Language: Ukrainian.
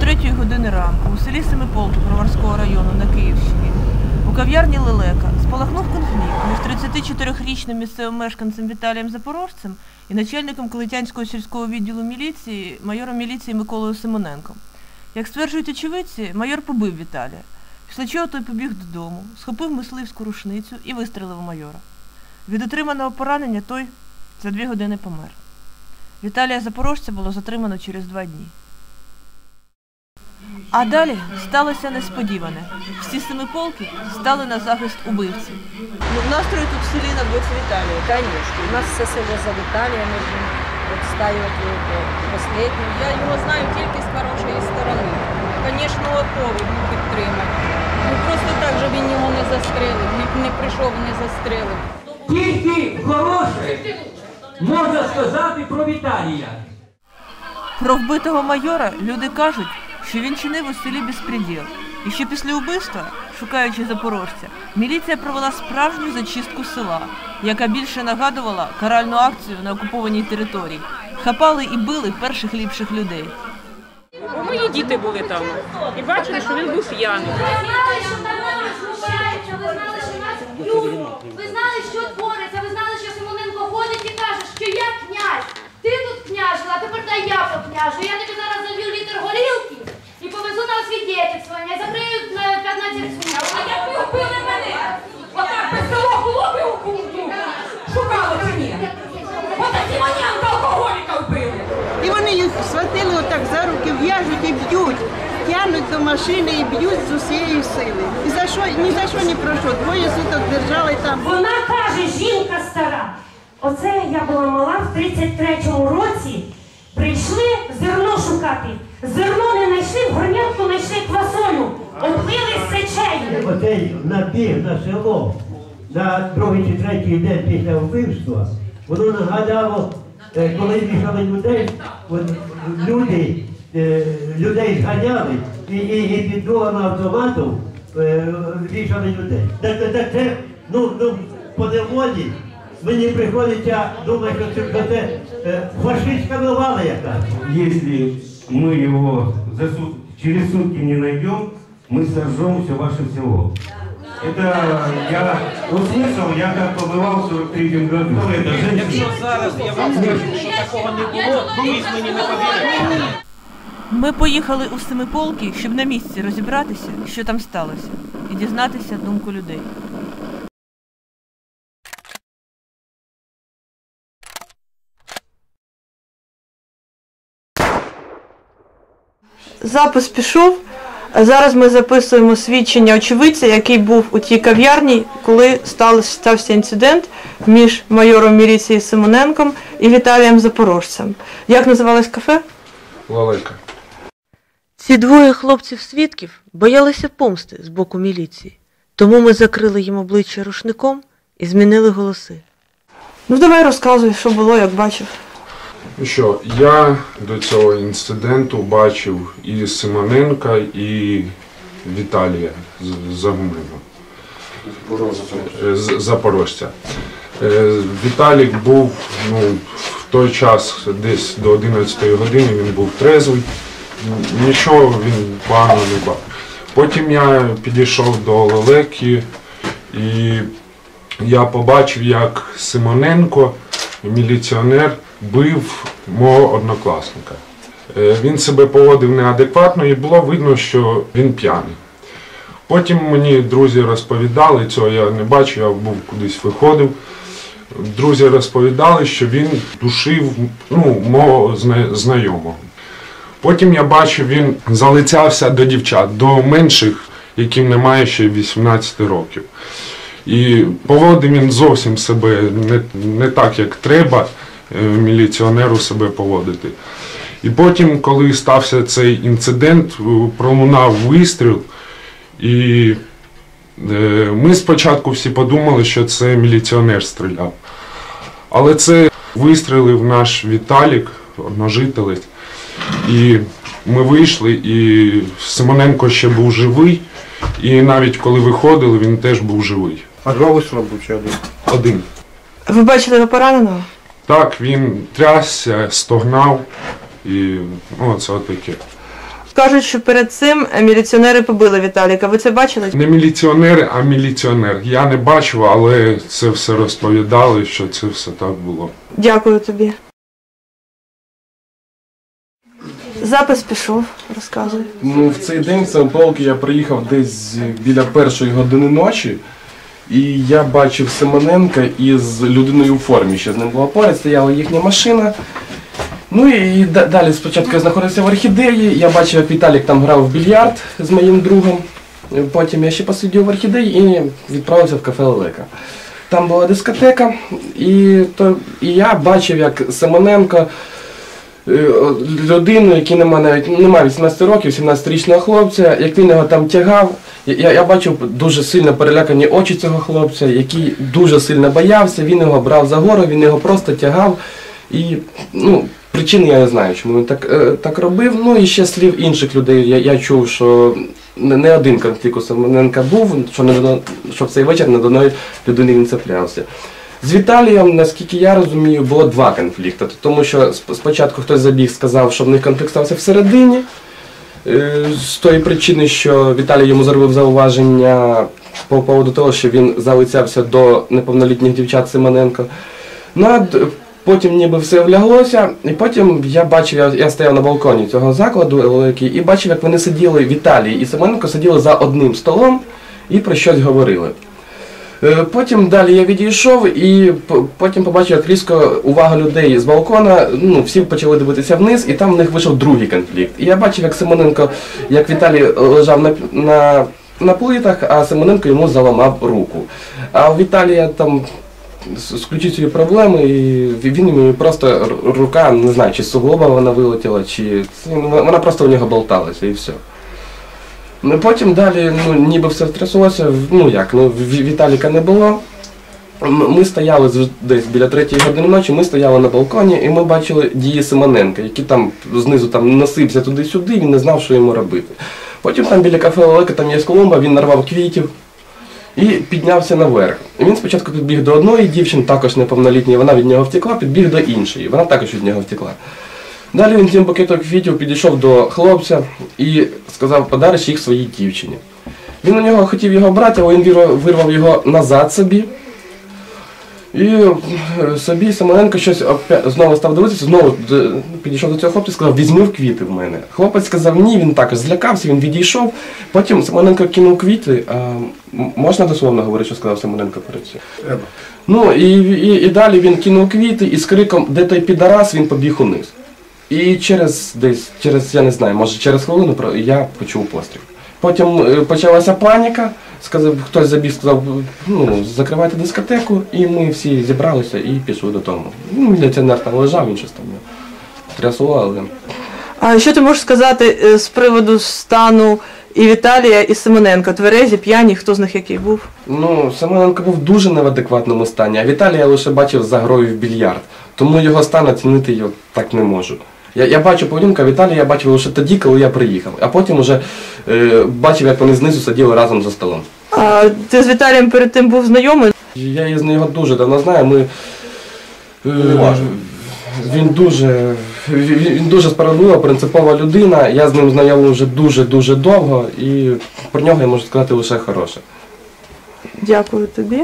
Третьої години ранку у селі Семиполки Броварського району на Київщині у кав'ярні Лелека спалахнув конфлікт між 34-річним місцевим мешканцем Віталієм Запорожцем і начальником Калитянського сільського відділу міліції, майором міліції Миколою Симоненком. Як стверджують очевидці, майор побив Віталія, після чого той побіг додому, схопив мисливську рушницю і вистрелив майора. Від отриманого поранення той за дві години помер. Віталія Запорожця було затримано через два дні. А далі сталося несподіване. Всі семиполки стали на захист убивці. Ну, настрої тут в селі на боці Віталія. Конечно. У нас все село за Віталія, ми ж відстають останнім. Я його знаю тільки з хорошої сторони. Звісно, готовий був підтримати. Ну просто так же він його не застрелив, не, не прийшов не застрелив. Тільки хороше можна сказати про Віталія. Про вбитого майора люди кажуть, що він чинив у селі безпреділ. І що після убивства, шукаючи запорожця, міліція провела справжню зачистку села, яка більше нагадувала каральну акцію на окупованій території. Хапали і били перших ліпших людей. Бо мої діти були там і бачили, що він був п'яний. Ви знали, що там молодь знущається, ви знали, що нас б'ють, ви знали, що твориться, ви знали, що Симоненко ходить і каже, що я князь. Ти тут княжила, а тепер дай я покняжу. Я тобі зараз залью літр горілки і повезу на освідетельствування, і закрию на 15 суток. А як ви вбили мене? Отак без того хлопів шукали чи ні? Ота Симоненко алкоголіка вбили. І вони їх схватили отак за руки, в'яжуть і б'ють, тягнуть до машини і б'ють з усієї сили. І за що, ні за що, ні про що. Двоє суток держали там. Вона каже, жінка стара. Оце я була мала в 33-му році. Прийшли зерно шукати. Зерно не знайшли, в горнятку знайшли квасолю. Оббили сечею. Оцей набіг на село на другий чи третій день після вбивства, воно нагадало, е, коли вішали людей, от, люди, людей зганяли і, і, і під дулами автомату е, вішали людей. Так, так, так це, ну, ну, по неволі мені приходиться думати, що це, це е, фашистська навала якась. Если мы его за сут- через сутки не найдем, мы сожжем все ваше село. Это я услышал, я как побывал в 43 году. Это женщина. Ми поїхали у Семиполки, щоб на місці розібратися, що там сталося, і дізнатися думку людей. Запис пішов. Зараз ми записуємо свідчення очевидця, який був у тій кав'ярні, коли стався інцидент між майором міліції Симоненком і Віталієм Запорожцем. Як називалось кафе? Лалека. Ці двоє хлопців-свідків боялися помсти з боку міліції, тому ми закрили їм обличчя рушником і змінили голоси. Ну давай розказуй, що було, як бачив. Ну що, я до цього інциденту бачив і Симоненка, і Віталія з- Загумліва. Е, з- Запорожця. Е, Віталік був ну, в той час десь до 11 години він був трезвий, нічого він погано не бачив. Потім я підійшов до лелеки і я побачив, як Симоненко, міліціонер, бив мого однокласника. Е, Він себе поводив неадекватно і було видно, що він п'яний. Потім мені друзі розповідали, цього я не бачив, я був кудись виходив. Друзі розповідали, що він душив ну, мого знайомого. Потім я бачив, він залицявся до дівчат, до менших, яким немає ще 18 років. І поводив він зовсім себе не, не так, як треба е, міліціонеру себе поводити. І потім, коли стався цей інцидент, е, пролунав вистріл, і е, ми спочатку всі подумали, що це міліціонер стріляв. Але це вистрілив наш Віталік, одножителець. І ми вийшли, і Симоненко ще був живий, і навіть коли виходили, він теж був живий. А два вистріли був чи один? Один. Ви бачили його пораненого? Так, він трясся, стогнав і ну, це таке. Кажуть, що перед цим міліціонери побили Віталіка. Ви це бачили? Не міліціонери, а міліціонер. Я не бачив, але це все розповідали, що це все так було. Дякую тобі. Запис пішов, розказуй. Ну, в цей день в Семиполки я приїхав десь біля першої години ночі, і я бачив Семененка із людиною у формі, що з ним була поряд, стояла їхня машина. Ну і да- далі спочатку я знаходився в орхідеї, я бачив, як Віталік там грав в більярд з моїм другом. Потім я ще посидів в орхідеї і відправився в кафе Лелека. Там була дискотека, і, то, і я бачив, як Семененко людину, який немає навіть немає 18 років, 17-річного хлопця, як він його там тягав. Я, я бачив дуже сильно перелякані очі цього хлопця, який дуже сильно боявся, він його брав за гору, він його просто тягав. І ну, причини я не знаю, чому він так, е, так робив. Ну і ще слів інших людей. Я, я чув, що не, один конфлікт у Семененка був, що, не, що в цей вечір не до людини він цеплявся. З Віталієм, наскільки я розумію, було два конфлікти. Тому що спочатку хтось забіг, сказав, що в них конфлікт стався всередині. Е, З тої причини, що Віталій йому зробив зауваження по поводу того, що він залицявся до неповнолітніх дівчат Симоненко. Ну, а потім ніби все вляглося, і потім я бачив, я, я стояв на балконі цього закладу великий, і бачив, як вони сиділи, Віталій і Симоненко сиділи за одним столом і про щось говорили. Е, Потім далі я відійшов і потім побачив, як різко увага людей з балкона, ну всі почали дивитися вниз, і там в них вийшов другий конфлікт. І я бачив, як Симоненко, як Віталій лежав на, на, на плитах, а Симоненко йому заламав руку. А у Віталія там з ключицею проблеми, і він йому просто рука, не знаю, чи суглоба вона вилетіла, чи вона просто у нього болталася і все. Ну, потім далі, ну, ніби все втряслося, ну як, ну Ві- Віталіка не було. Ми стояли десь біля третьої години ночі, ми стояли на балконі і ми бачили дії Симоненка, який там знизу там носився туди-сюди, він не знав, що йому робити. Потім там біля кафе Олека, там є колумба, він нарвав квітів і піднявся наверх. Він спочатку підбіг до одної дівчини, також неповнолітньої, вона від нього втекла, підбіг до іншої, вона також від нього втекла. Далі він цим букетом квітів підійшов до хлопця і сказав, подариш їх своїй дівчині. Він у нього хотів його брати, але він вирвав, його назад собі. І е, собі Семененко щось знову став дивитися, знову підійшов до цього хлопця і сказав, візьми в квіти в мене. Хлопець сказав ні, він також злякався, він відійшов. Потім Семененко кинув квіти. А, можна дословно говорити, що сказав Семененко перед цим? Ну і, і, і далі він кинув квіти і з криком, де той підарас, він побіг униз. І через десь, через, я не знаю, може через хвилину я почув постріл. Потім е, почалася паніка, сказав, хтось забіг, сказав, ну, закривайте дискотеку, і ми всі зібралися і пішли додому. Ну, міліціонер там лежав, він щось там його трясло, але. А що ти можеш сказати е, з приводу стану і Віталія, і Симоненка? Тверезі, п'яні, хто з них який був? Ну, Семененко був дуже не в адекватному стані, а Віталія лише бачив за грою в більярд. Тому його стан оцінити я так не можу. Я, я бачу поведінку, а Віталія я бачив лише тоді, коли я приїхав. А потім вже е, бачив, як вони знизу сиділи разом за столом. А ти з Віталієм перед тим був знайомий? Я із його дуже давно знаю. Ми, е, він дуже він дуже справедлива, принципова людина. Я з ним знайомий вже дуже-дуже довго і про нього я можу сказати лише хороше. Дякую тобі.